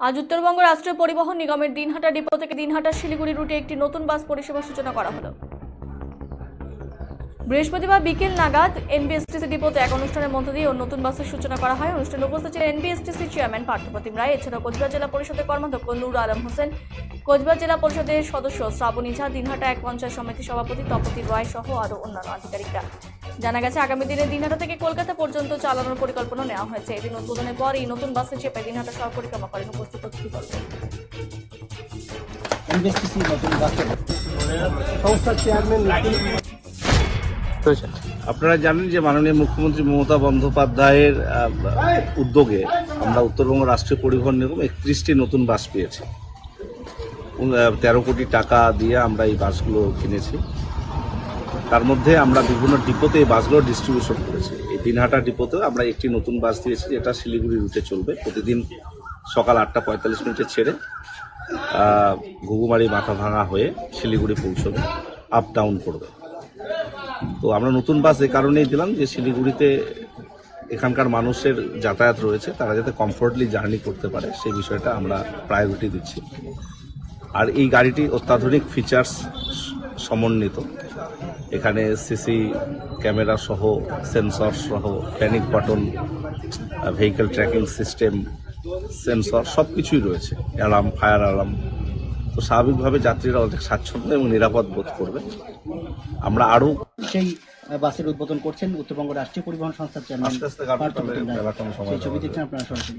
আজ উত্তরবঙ্গ রাষ্ট্রীয় পরিবহন নিগমের দিনহাটা ডিপো থেকে দিনহাটা শিলিগুড়ি রুটে একটি নতুন বাস পরিষেবা সূচনা করা হলো। বৃহস্পতিবার বিকেল নাগাদ এনবিএসটিসি ডিপোতে এক অনুষ্ঠানের মধ্য দিয়ে নতুন বাসের সূচনা করা হয়। অনুষ্ঠানে উপস্থিত ছিলেন এনবিএসটিসি চেয়ারম্যান পার্থপ্রতিম রায়, এছাড়াও কোচবিহার জেলা পরিষদের কর্মাধ্যক্ষ নূর আলম হোসেন, কোচবিহার জেলা পরিষদের সদস্য শ্রাবণী ঝা, দিনহাটা এক পঞ্চায়েত সমিতি সভাপতি তপতি রয় সহ আরও অন্যান্য আধিকারিকরা। জানা গেছে আগামী দিনে দিনহাটা থেকে কলকাতা পর্যন্ত চালানোর পরিকল্পনা নেওয়া হয়েছে। এদিন উদ্বোধনের পর এই নতুন বাসে চেপে দিনহাটা সহ পরিক্রমা করেন উপস্থিত সংস্থার চেয়ারম্যান আপনারা জানেন যে মাননীয় মুখ্যমন্ত্রী মমতা বন্দ্যোপাধ্যায়ের উদ্যোগে আমরা উত্তরবঙ্গ রাষ্ট্রীয় পরিবহন নিগম একত্রিশটি নতুন বাস পেয়েছি। তেরো কোটি টাকা দিয়ে আমরা এই বাসগুলো কিনেছি। তার মধ্যে আমরা বিভিন্ন ডিপোতে এই বাসগুলো ডিস্ট্রিবিউশন করেছি। এই দিনহাটা ডিপোতে আমরা একটি নতুন বাস দিয়েছি, যেটা শিলিগুড়ি রুটে চলবে। প্রতিদিন সকাল আটটা পঁয়তাল্লিশ মিনিটে ছেড়ে ঘুঘুমারি মাথা ভাঙা হয়ে শিলিগুড়ি পৌঁছবে আপ ডাউন করবে। তো আমরা নতুন বাস এ কারণেই দিলাম যে শিলিগুড়িতে এখানকার মানুষের যাতায়াত রয়েছে, তারা যাতে কমফোর্টলি জার্নি করতে পারে, সেই বিষয়টা আমরা প্রায়োরিটি দিচ্ছি। আর এই গাড়িটি অত্যাধুনিক ফিচার্স সমন্বিত। এখানে সিসি ক্যামেরা সহ সেন্সর সহ panic button vehicle tracking system sensor সব কিছুই রয়েছে। Alarm fire alarm. তো স্বাভাবিকভাবে যাত্রীরা অনেক স্বাচ্ছন্দ্য এবং নিরাপদ বোধ করবে। আমরা আরও সেই বাসের উদ্বোধন করছেন উত্তরবঙ্গ রাষ্ট্রীয় পরিবহন সংস্থার চেয়ারম্যান ছবি দেখছেন আপনারা সরাসরি।